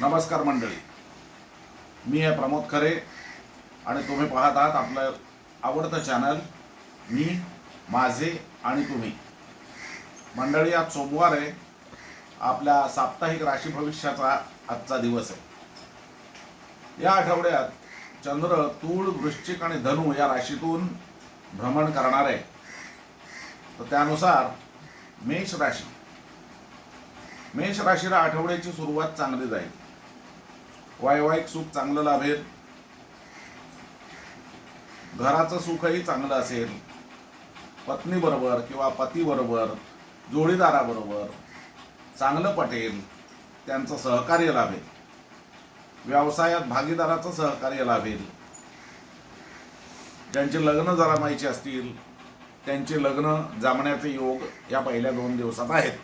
नमस्कार मंडळी. मी आहे प्रमोद खरे आणि तुम्ही पाहत आहात आपलं आवडतं चॅनल मी माझे आणि तुम्ही. मंडळी आज सोमवार आहे. आपल्या साप्ताहिक राशी भविष्याचा आजचा दिवस आहे. या आठवड्यात चंद्र तूळ वृश्चिक आणि धनु या राशीतून भ्रमण करणार आहे. तर त्यानुसार मेष राशी. मेष राशीला आठवड्याची सुरुवात चांगली जाईल. वैवाहिक सुख चांगलं लाभेल. घराचं सुखही चांगलं असेल. पत्नी बरोबर किंवा पती बरोबर जोडीदाराबरोबर चांगलं पटेल त्यांचं सहकार्य लाभेल. व्यवसायात भागीदाराचं सहकार्य लाभेल. ज्यांचे लग्न जमायचे असतील त्यांचे लग्न जमण्याचे योग या पहिल्या दोन दिवसात आहेत.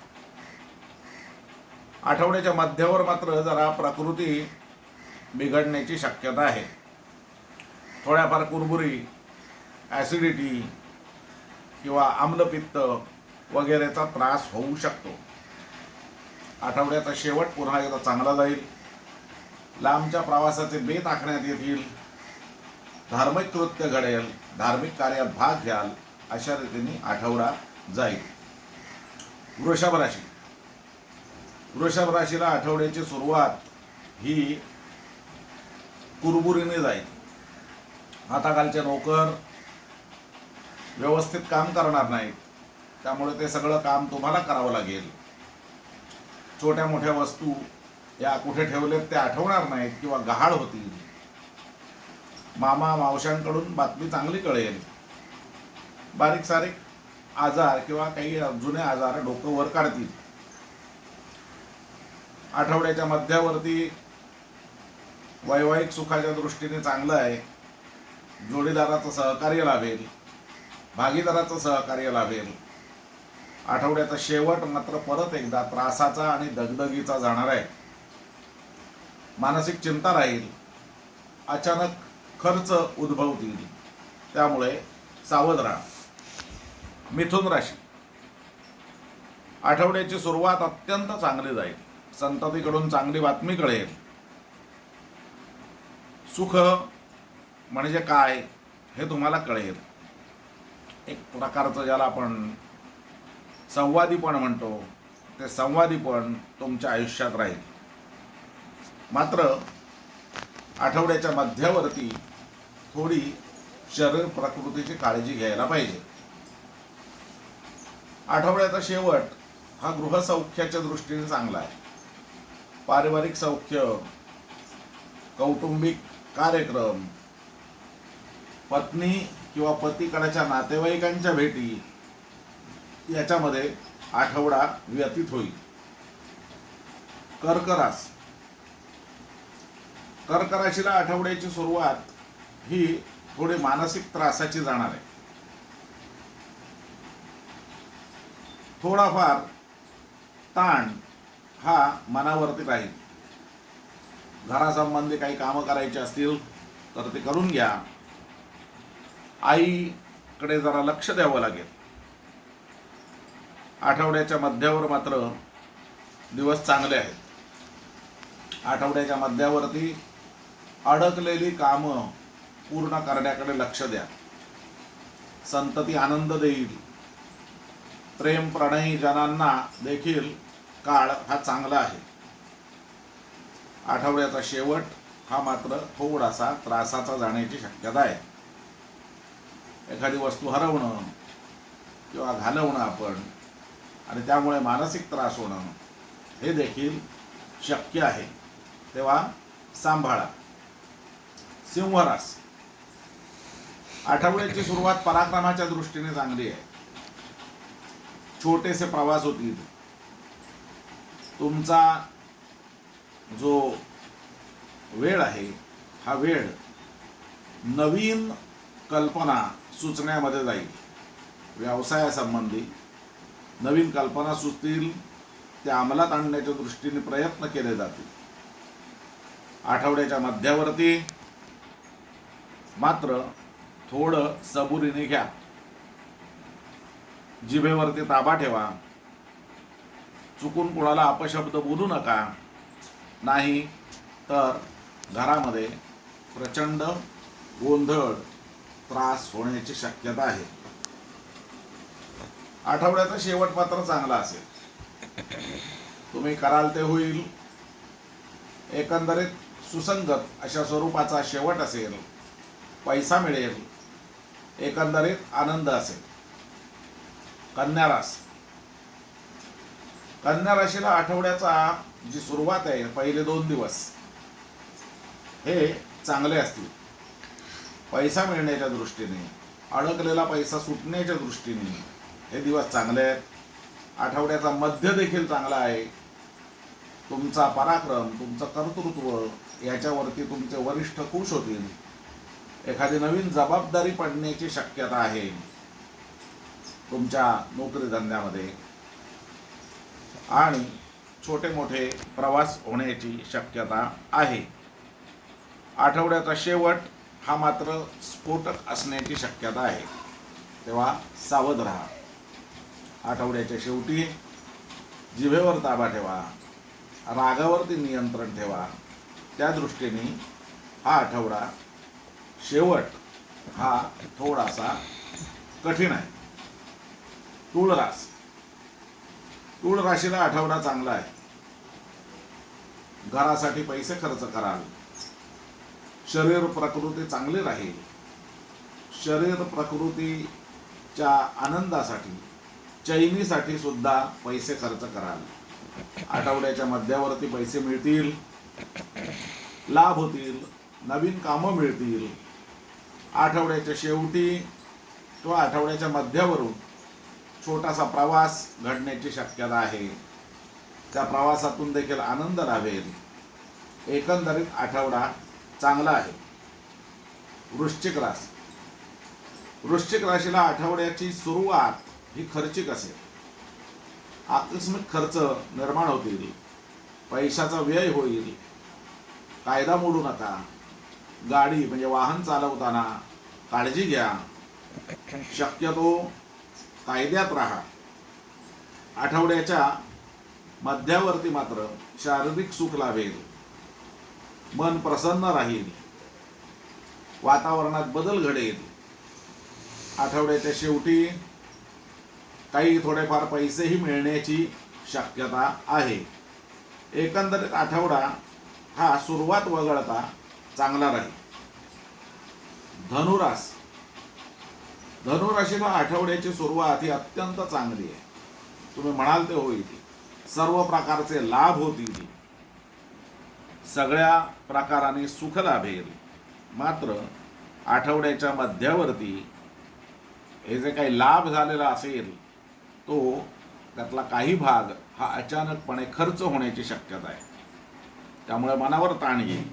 आठवड्याच्या मध्यावर मात्र जरा प्रकृती बिघडण्याची शक्यता आहे. थोड्याफार कुरबुरी ॲसिडिटी किंवा आम्लपित्त वगैरेचा त्रास होऊ शकतो. आठवड्याचा शेवट पुन्हा एकदा चांगला जाईल. लांबच्या प्रवासाचे बेत आखण्यात येतील. धार्मिक कृत्य घडेल. धार्मिक कार्यात भाग घ्याल. अशा रीतीने आठवडा जाईल. वृषभ राशी. वृषभ राशीला आठवड्याची सुरुवात ही कुरबुरीने जाईल. हाताखालचे नोकर व्यवस्थित काम करणार नाहीत. त्यामुळे ते सगळं काम तुम्हाला करावं लागेल. छोट्या मोठ्या वस्तू या कुठे ठेवलेत ते आठवणार नाहीत किंवा गहाळ होतील. मामा मावशांकडून बातमी चांगली कळेल. बारीक सारीक आजार किंवा काही जुने आजार डोकं वर काढतील. आठवड्याच्या मध्यावरती वैवाहिक सुखाच्या दृष्टीने चांगलं आहे. जोडीदाराचं सहकार्य लाभेल. भागीदाराचं सहकार्य लाभेल. आठवड्याचा शेवट मात्र परत एकदा त्रासाचा आणि दगदगीचा जाणार आहे. मानसिक चिंता राहील. अचानक खर्च उद्भवतील. त्यामुळे सावध राहा. मिथुन राशी. आठवड्याची सुरुवात अत्यंत चांगली जाईल. संततीकडून चांगली बातमी कळेल. सुख म्हणजे काय हे तुम्हाला कळेल. एक प्रकारचं ज्याला आपण संवादीपण म्हणतो ते संवादीपण तुमच्या आयुष्यात राहील. मात्र आठवड्याच्या मध्यावरती थोडी शरीर प्रकृतीची काळजी घ्यायला पाहिजे. आठवड्याचा शेवट हा गृहसौख्याच्या दृष्टीने चांगला आहे. पारिवारिक सौख्य कौटुंबिक कार्यक्रम. पत्नी किंवा पतीकडच्या नातेवाईकांच्या भेटी याच्यामध्ये आठवडा व्यतीत होईल. कर्करास. कर्क राशीला आठवड्याची सुरुवात ही थोडी मानसिक त्रासाची जाणार आहे. थोडाफार ताण हा मनावरती राहील. घरासंबंधी काही कामं करायची असतील तर ते करून घ्या. आईकडे जरा लक्ष द्यावं लागेल. आठवड्याच्या मध्यावर मात्र दिवस चांगले आहेत. आठवड्याच्या मध्यावरती अडकलेली कामं पूर्ण करण्याकडे लक्ष द्या. संतती आनंद देईल. प्रेम प्रणयी जनांना देखील काळ हा चांगला आहे. आठवड्याचा शेवट हा मात्र थोडासा त्रासाचा जाण्याची शक्यता आहे. एखादी वस्तू हरवणं किंवा घालवणं आपण आणि त्यामुळे मानसिक त्रास होणं हे देखील शक्य आहे. तेव्हा सांभाळा. सिंहरास. आठवड्याची सुरुवात पराक्रमाच्या दृष्टीने चांगली आहे. छोटेसे प्रवास होतील. तुमचा जो वेळ आहे हा वेळ नवीन कल्पना सुचण्यामध्ये जाईल. व्यवसायासंबंधी नवीन कल्पना सुचतील त्या अंमलात आणण्याच्या दृष्टीने प्रयत्न केले जातील. आठवड्याच्या मध्यावरती मात्र थोडं सबुरीने घ्या. जिभेवरती ताबा ठेवा. चुकून कोणाला अपशब्द बोलू नका. नाही तर घरामध्ये प्रचंड गोंधळ त्रास होण्याची शक्यता आहे. आठवड्याचा शेवट मात्र चांगला असेल. तुम्ही कराल ते होईल. एकंदरीत सुसंगत अशा स्वरूपाचा शेवट असेल पैसा मिळेल एकंदरीत आनंद असेल. कन्या रास कन्या राशीला आठवड्याचा जी सुरुवात आहे पहिले दोन दिवस हे चांगले असतील. पैसा मिळण्याच्या दृष्टीने अडकलेला पैसा सुटण्याच्या दृष्टीने हे दिवस चांगले आहेत. आठवड्याचा मध्य देखील चांगला आहे. तुमचा पराक्रम तुमचं कर्तृत्व याच्यावरती तुमचे वरिष्ठ खुश होतील. एखादी नवीन जबाबदारी पडण्याची शक्यता आहे. तुमच्या नोकरी धंद्यामध्ये आणि छोटे मोठे प्रवास होण्याची शक्यता आहे. आठवड्याचा शेवट हा मात्र स्फोटक असण्याची शक्यता आहे. तेव्हा सावध राहा. आठवड्याच्या शेवटी जिभेवर ताबा ठेवा. रागावरती नियंत्रण ठेवा. त्या दृष्टीने हा आठवडा शेवट हा थोडासा कठीण आहे. तुळरास तूळ राशीला आठवडा चांगला आहे. घरासाठी पैसे खर्च कराल. शरीर प्रकृती चांगली राहील. शरीर प्रकृतीच्या आनंदासाठी चैनीसाठी सुद्धा पैसे खर्च कराल. आठवड्याच्या मध्यावरती पैसे मिळतील. लाभ होतील. नवीन कामं मिळतील. आठवड्याच्या शेवटी किंवा आठवड्याच्या मध्यावरून छोटासा प्रवास घडण्याची शक्यता आहे. त्या प्रवासातून देखील आनंद लाभेल. एकंदरीत आठवडा चांगला आहे. वृश्चिक रास वृश्चिक राशीला आठवड्याची सुरुवात ही खर्चिक असेल. आकस्मिक खर्च निर्माण होतील. पैशाचा व्यय होईल. कायदा मोडू नका. गाडी म्हणजे वाहन चालवताना काळजी घ्या. शक्यतो कायद्यात राहा. आठवड्याच्या मध्यावरती मात्र शारीरिक सुख लाभेल. मन प्रसन्न राहील. वातावरणात बदल घडेल. आठवड्याच्या शेवटी काही थोडेफार पैसेही मिळण्याची शक्यता आहे. एकंदरीत आठवडा हा सुरुवात वगळता चांगला राहील. धनुरास धनुराशीला आठवड्याची सुरुवात ही अत्यंत चांगली आहे. तुम्ही म्हणाल ते होईल. सर्व प्रकारचे लाभ होतील. सगळ्या प्रकाराने सुख लाभेल. मात्र आठवड्याच्या मध्यावरती हे जे काही लाभ झालेला असेल तो त्यातला काही भाग हा अचानकपणे खर्च होण्याची शक्यता आहे. त्यामुळे मनावर ताण येईल.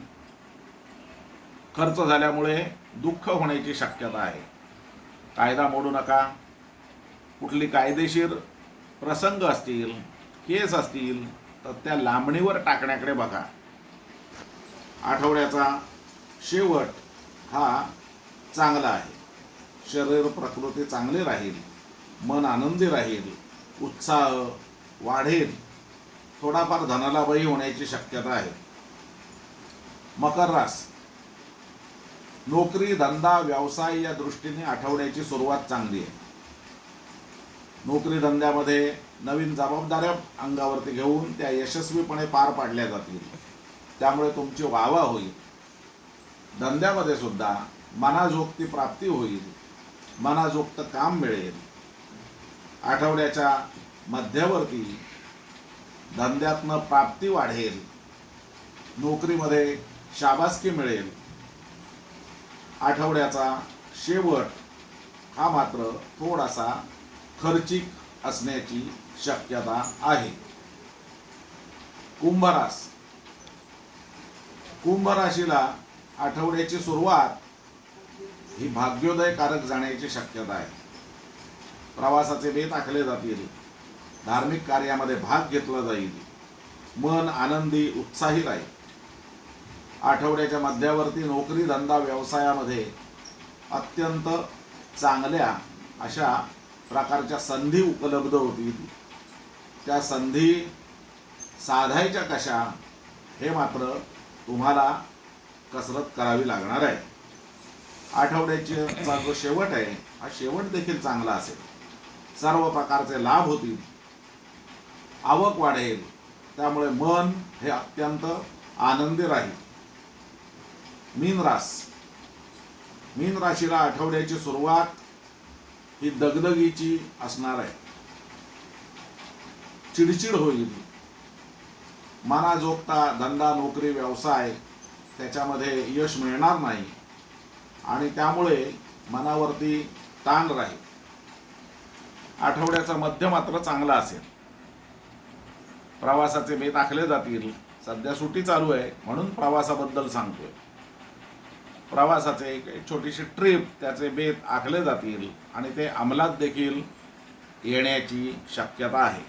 खर्च झाल्यामुळे दुःख होण्याची शक्यता आहे. कायदा मोडू नका. कुठली कायदेशीर प्रसंग असतील केस असतील तर त्या लांबणीवर टाकण्याकडे बघा. आठवड्याचा शेवट हा चांगला आहे. शरीर प्रकृती चांगली राहील मन आनंदी राहील उत्साह वाढेल थोडाफार धनालाभही होण्याची शक्यता आहे. मकर रास. नोकरी धंदा व्यवसाय या दृष्टीने आठवड्याची सुरुवात चांगली आहे. नोकरी धंद्यामध्ये नवीन जबाबदाऱ्या अंगावरती घेऊन त्या यशस्वीपणे पार पाडल्या जातील. त्यामुळे तुमची वावा होईल. धंद्यामध्ये सुद्धा मनाजोगती प्राप्ती होईल. मनाजोगतं काम मिळेल. आठवड्याच्या मध्यावरती धंद्यातनं प्राप्ती वाढेल. नोकरीमध्ये शाबासकी मिळेल. आठवड्याचा शेवट हा मात्र थोडासा खर्चिक असण्याची शक्यता आहे. कुंभरास कुंभ राशीला आठवड्याची सुरुवात ही भाग्योदयकारक जाण्याची शक्यता आहे. प्रवासाचे बेत आखले जातील. धार्मिक कार्यामध्ये भाग घेतला जाईल. मन आनंदी उत्साही राहील. आठवड्याच्या मध्यावरती नोकरी धंदा व्यवसायामध्ये अत्यंत चांगल्या अशा प्रकारच्या संधी उपलब्ध होतील त्या संधी साधायच्या कशा हे मात्र तुम्हाला कसरत करावी लागणार आहे. आठवड्याचा जो शेवट आहे हा शेवट देखील चांगला असेल. सर्व प्रकारचे लाभ होतील. आवक वाढेल. त्यामुळे मन हे अत्यंत आनंदी राहील. मीन रास. मीन राशीला आठवड्याची सुरुवात ही दगदगीची असणार आहे. चिडचिड होईल. मनाजोगता धंदा नोकरी व्यवसाय त्याच्यामध्ये यश मिळणार नाही. आणि त्यामुळे मनावरती ताण राहील. आठवड्याचा मध्य मात्र चांगला असेल. प्रवासाचे बेत आखले जातील. सध्या सुट्टी चालू आहे. म्हणून प्रवासाबद्दल सांगतोय. प्रवासाचे एक एक छोटीशी ट्रिप त्याचे बेत आखले जातील आणि ते अंमलात देखील येण्याची शक्यता आहे.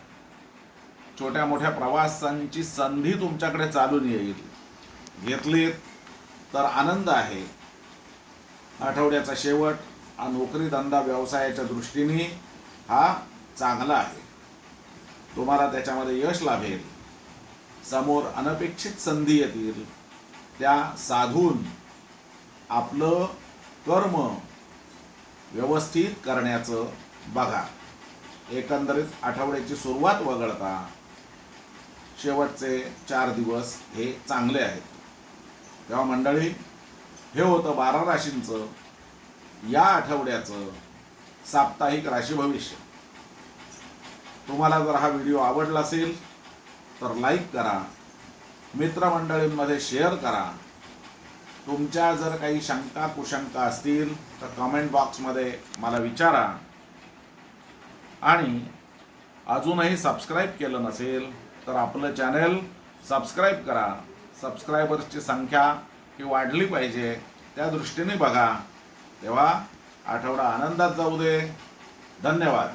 छोट्या मोठ्या प्रवासांची संधी तुमच्याकडे चालून येईल. घेतलीत तर आनंद आहे. आठवड्याचा शेवट हा नोकरी धंदा व्यवसायाच्या दृष्टीने हा चांगला आहे. तुम्हाला त्याच्यामध्ये यश लाभेल. समोर अनपेक्षित संधी येतील. त्या साधून आपलं कर्म व्यवस्थित करण्याचं बघा. एकंदरीत आठवड्याची सुरुवात वगळता शेवटचे चार दिवस हे चांगले आहेत. तेव्हा मंडळी हे होतं बारा राशींचं. या आठवड्याचं साप्ताहिक राशी भविष्य. तुम्हाला जर हा व्हिडिओ आवडला असेल तर लाईक करा. मित्रमंडळींमध्ये शेअर करा. तुमच्या जर काही शंका कुशंका असतील तर कमेंट बॉक्समध्ये मला विचारा. आणि अजूनही सबस्क्राईब केलं नसेल तर आपलं चॅनल सबस्क्राईब करा. सबस्क्रायबर्सची संख्या ही वाढली पाहिजे त्या दृष्टीने बघा. तेव्हा आठवडा आनंदात जाऊ दे. धन्यवाद.